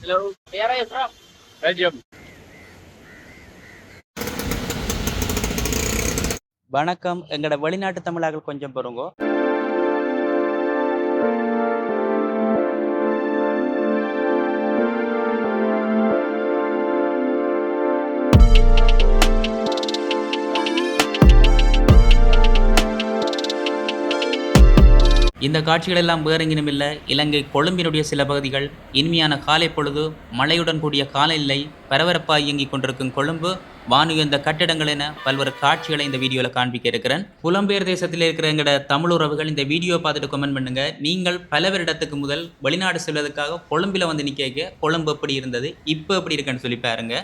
Hello. Where are you from? Belgium. வணக்கம் எங்களோட வெளிநாட்டு தமிழாக்கள் கொஞ்சம் பொறுங்கோ இந்த காட்சிகள் எல்லாம் வேறெங்கினும் இல்லை. இலங்கை கொழும்பினுடைய சில பகுதிகள் இனிமையான காலை பொழுது மழையுடன் கூடிய காலநிலை பரபரப்பாக இயங்கிக் கொண்டிருக்கும் கொழும்பு வானுயர்ந்த கட்டிடங்கள் என பல்வேறு காட்சிகளை இந்த வீடியோவில் காண்பிக்க இருக்கிறேன். புலம்பெயர் தேசத்தில் இருக்கிற எங்களோட தமிழ் உறவுகள் இந்த வீடியோ பார்த்துட்டு கமெண்ட் பண்ணுங்க. நீங்கள் பல வருடத்துக்கு முதல் வெளிநாடு செல்வதற்காக கொழும்பில் வந்து நிற்க கொழும்பு எப்படி இருந்தது? இப்போ எப்படி இருக்குன்னு சொல்லி பாருங்க.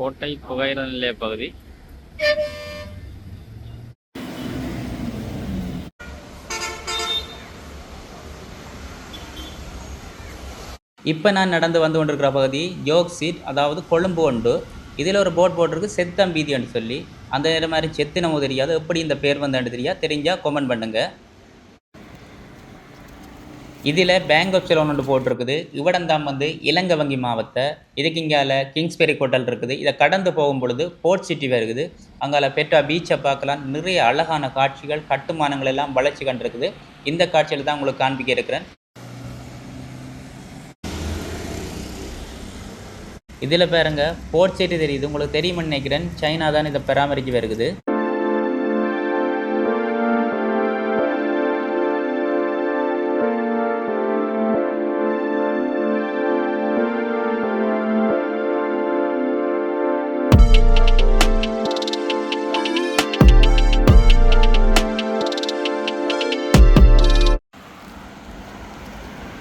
கோட்டை புகையிர நிலைய பகுதி. இப்போ நான் நடந்து வந்து கொண்டிருக்கிற பகுதி யோக் சீட் அதாவது கொழும்பு ஒன்று இதில் ஒரு போர்ட் போட்டிருக்கு செத்தம் பீதின்னு சொல்லி. அந்த நேரம் மாதிரி செத்து நமக்கு தெரியாது. எப்படி இந்த பேர் வந்தான்னு தெரியாது. தெரிஞ்சால் கமெண்ட் பண்ணுங்கள் இதில் பேங்க் ஆஃப் செலோன் ஒன்று போட்டிருக்குது. இவடந்தாம் வந்து இலங்கை வங்கி மாவட்ட. இதுக்கு இங்கால கிங்ஸ்பெரி ஹோட்டல் இருக்குது. இதை கடந்து போகும் பொழுது போர்ட் சிட்டி வருகுது அங்கால பெட்டா பீச்சை பார்க்கலாம். நிறைய அழகான காட்சிகள் கட்டுமானங்கள் எல்லாம் வளர்ச்சி கண்டிருக்குது. இந்த காட்சியில் தான் உங்களுக்கு காண்பிக்க இருக்கிறேன். இதில் பாருங்க போர்ட் சைட்டு தெரியுது. உங்களுக்கு தெரியும்னு நினைக்கிறேன். சைனா தான் இதை பராமரிக்க வருகுது.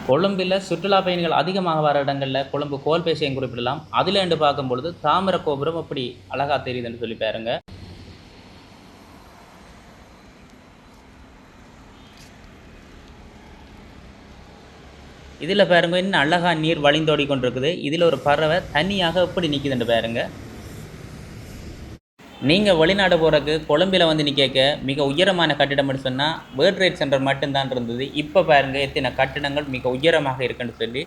கொழும்பில் சுற்றுலா பயணிகள் அதிகமாக வர இடங்களில் கொழும்பு கோல்பேசியம் குறிப்பிடலாம். அதில் என்று பார்க்கும் பொழுது தாமிர கோபுரம் அப்படி அழகா தெரியுதுன்னு சொல்லி பாருங்க. இதில் பாருங்க இன்னும் அழகா நீர் வழிந்தோடி கொண்டிருக்குது. இதில் ஒரு பறவை தனியாக எப்படி நிற்குதுன்னு பாருங்கள் நீங்கள் வெளிநாடு போகிறக்கு கொழும்பில் வந்து நிற்க மிக உயரமான கட்டிடம்னு சொன்னால் வேர்ல்ட் ட்ரேட் சென்டர் மட்டும்தான் இருந்தது. இப்போ பாருங்க எத்தனை கட்டிடங்கள் மிக உயரமாக இருக்குன்னு சொல்லி.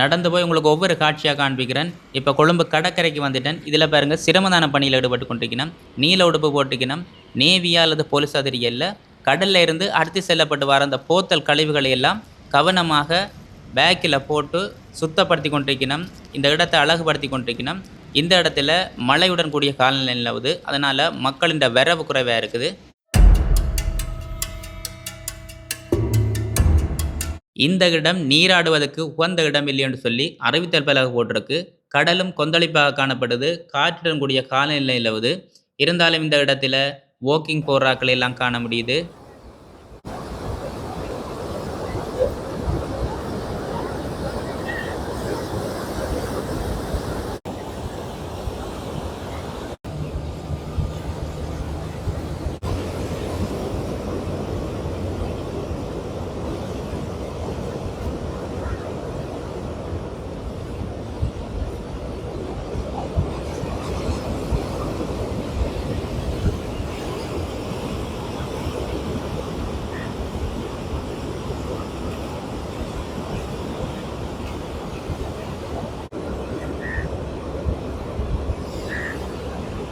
நடந்து போய் உங்களுக்கு ஒவ்வொரு காட்சியாக காண்பிக்கிறேன். இப்போ கொழும்பு கடற்கரைக்கு வந்துட்டேன். இதில் பாருங்கள் சிரமதான பணியில் ஈடுபட்டு கொண்டிருக்கணும் நீல உடுப்பு போட்டுக்கணும் நேவியா அல்லது போலீஸ் அதிரியல்ல கடலில் இருந்து அடுத்து செல்லப்பட்டு வர அந்த போத்தல் கழிவுகளை எல்லாம் கவனமாக பேக்கில் போட்டு சுத்தப்படுத்தி கொண்டிருக்கணும். இந்த இடத்தை அழகுபடுத்தி கொண்டிருக்கணும். இந்த இடத்துல மழையுடன் கூடிய காலநிலை நிலவுது அதனால் மக்களின் வரவு குறைவாக இருக்குது. இந்த இடம் நீராடுவதற்கு உகந்த இடம் இல்லை என்று சொல்லி அறிவித்தல் பலகை போட்டிருக்கு. கடலும் கொந்தளிப்பாக காணப்படுது. காற்றுடன் கூடிய காலநிலை நிலவுது இருந்தாலும் இந்த இடத்துல வாக்கிங் போறாக்கள் எல்லாம் காண முடியுது.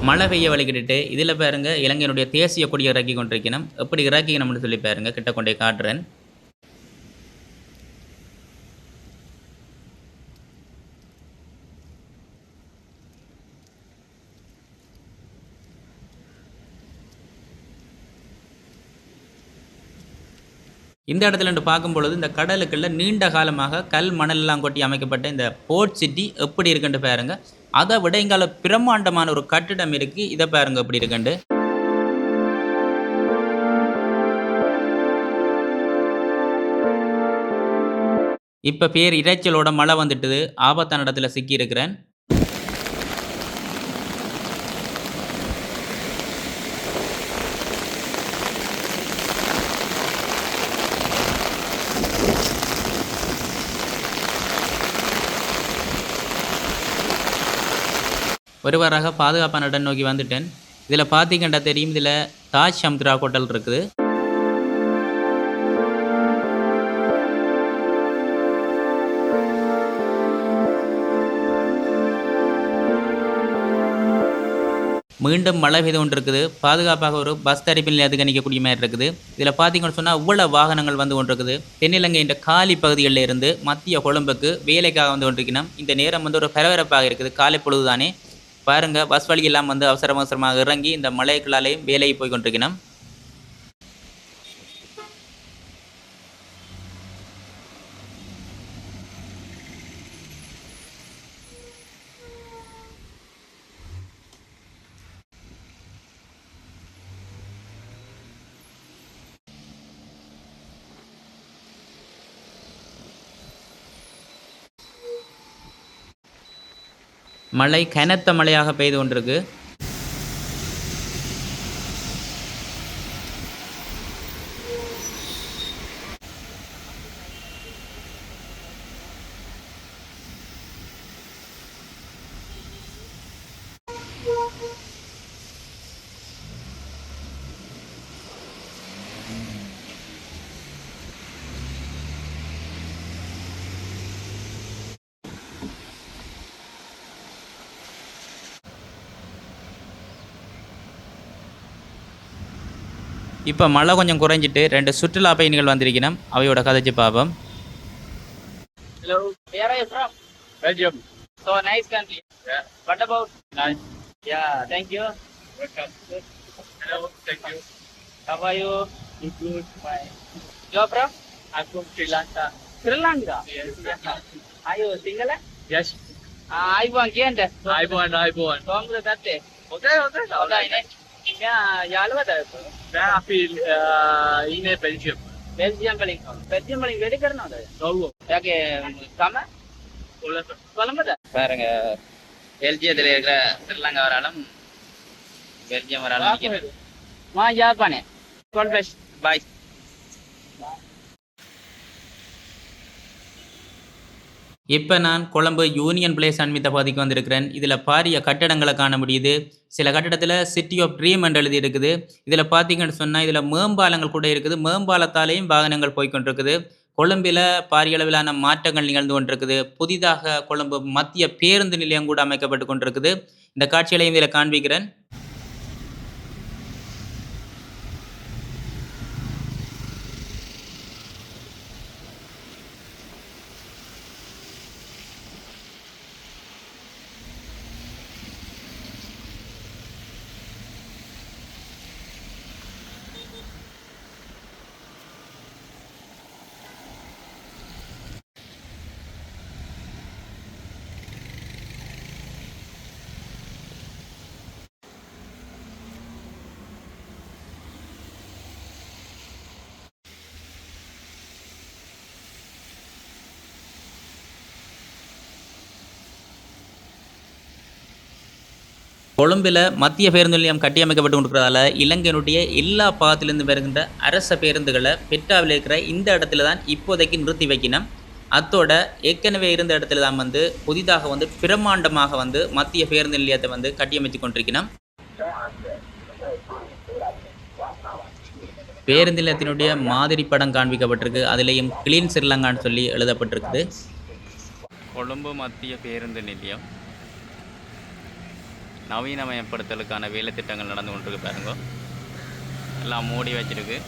மழை பெய்ய வலிக்கிட்டு இதில் பாருங்க இலங்கையினுடைய தேசிய கொடி இறக்கி கொண்டிருக்கணும். எப்படி இறக்கிக்கணும்னு சொல்லி பாருங்க கிட்ட கொண்டே காட்டுறேன். இந்த இடத்துல இருந்து பார்க்கும் பொழுது இந்த கடலுக்குள்ள நீண்ட காலமாக கல் மணல் எல்லாம் கொட்டி அமைக்கப்பட்ட இந்த போர்ட் சிட்டி எப்படி இருக்குன்னு பாருங்க. அதை விட இங்கால பிரம்மாண்டமான ஒரு கட்டிடம் இருக்கு. இதை பாருங்க எப்படி இருக்குண்டு. இப்போ பேர் இறைச்சலோட மழை வந்துட்டுது. ஆபத்தான இடத்துல சிக்கி ஒருவராக பாதுகாப்பான இடம் நோக்கி வந்துட்டேன். இதில் பார்த்தீங்கன்னா தெரியும் இதில் தாஜ் சமுத்ரா ஹோட்டல் இருக்குது. மீண்டும் மழை பெய்து கொண்டு இருக்குது பாதுகாப்பாக ஒரு பஸ் தரிப்பில் நிலையத்துக்கு நிற்கக்கூடிய மாதிரி இருக்குது. இதில் பார்த்தீங்கன்னு சொன்னால் இவ்வளோ வாகனங்கள் வந்து கொண்டிருக்குது. தென்னிலங்கை என்ற காலி பகுதிகளில் இருந்து மத்திய கொழும்புக்கு வேலைக்காக வந்து கொண்டிருக்கணும் இந்த நேரம் வந்து ஒரு பரபரப்பாக இருக்குது. காலை பொழுது தானே பாருங்கள் பஸ் வழியெல்லாம் வந்து அவசர அவசரமாக இறங்கி இந்த மலைகளாலேயும் வேலைக்கு போய் கொண்டிருக்கணும் மழை கனத்த மழையாக பெய்து கொண்டிருக்கு. இப்போ மழை கொஞ்சம் குறைஞ்சிட்டு ரெண்டு சுற்றுலா பயணிகள் வந்திருக்கணும் அவையோட கதைச்சு பார்ப்போம் Hello. Where are you from? Belgium. So nice country. Yeah. What about? Nice. Yeah. Thank you. Welcome. Hello. Thank you. How are you? Good. Fine. You are from? I'm from Sri Lanka. Sri Lanka. Yes. Are you single? Yes. I want again. I want. I want. Song the that Where are we in Belgium? Belgium ಬಳಿಂಗ್ Belgium ಬಳಿಂಗ್ ready ಕರ್ನ ಅದ ಹೌದು ಯಾಕೆ ಕಾಮ கொலம்பதா பாருங்க பெல்ஜியத்தில் இருக்கிற Sri Lanka வராலும் Belgium வராலும் ஆளும் மா ஜாப்பானே கால் பாய் இப்போ நான் கொழம்பு யூனியன் பிளேஸ் அண்மித்த பகுதிக்கு வந்திருக்கிறேன். இதில் பாரிய கட்டடங்களை காண முடியுது. சில கட்டடத்தில் சிட்டி ஆஃப் ட்ரீம் என்று எழுதி இருக்குது இதில் பார்த்தீங்கன்னு சொன்னால் இதில் மேம்பாலங்கள் கூட இருக்குது. மேம்பாலத்தாலேயும் வாகனங்கள் போய்கொண்டிருக்குது கொழும்பில் பாரிய அளவிலான மாற்றங்கள் நிகழ்ந்து கொண்டிருக்குது. புதிதாக கொழும்பு மத்திய பேருந்து நிலையம் கூட அமைக்கப்பட்டு கொண்டிருக்குது. இந்த காட்சிகளையும் இதில் காண்பிக்கிறேன். கொழும்பில் மத்திய பேருந்து நிலையம் கட்டியமைக்கப்பட்டு கொண்டிருக்கிறதால இலங்கையினுடைய எல்லா பாகத்திலிருந்து வருகின்ற அரச பேருந்துகளை பெட்டாவில் இருக்கிற இந்த இடத்துல தான் இப்போதைக்கு நிறுத்தி வைக்கணும். அத்தோட ஏற்கனவே இருந்த இடத்துல தான் வந்து புதிதாக வந்து பிரம்மாண்டமாக வந்து மத்திய பேருந்து நிலையத்தை வந்து கட்டியமைத்து கொண்டிருக்கணும். பேருந்து நிலையத்தினுடைய மாதிரி படம் காண்பிக்கப்பட்டிருக்கு. அதுலேயும் கிளீன் சிறிலங்கான்னு சொல்லி எழுதப்பட்டிருக்குது. கொழும்பு மத்திய பேருந்து நிலையம். நவீனமயப்படுத்தலுக்கான வேலை திட்டங்கள் நடந்து கொண்டிருக்கு பாருங்க. எல்லாம் மூடி வச்சிருக்கு.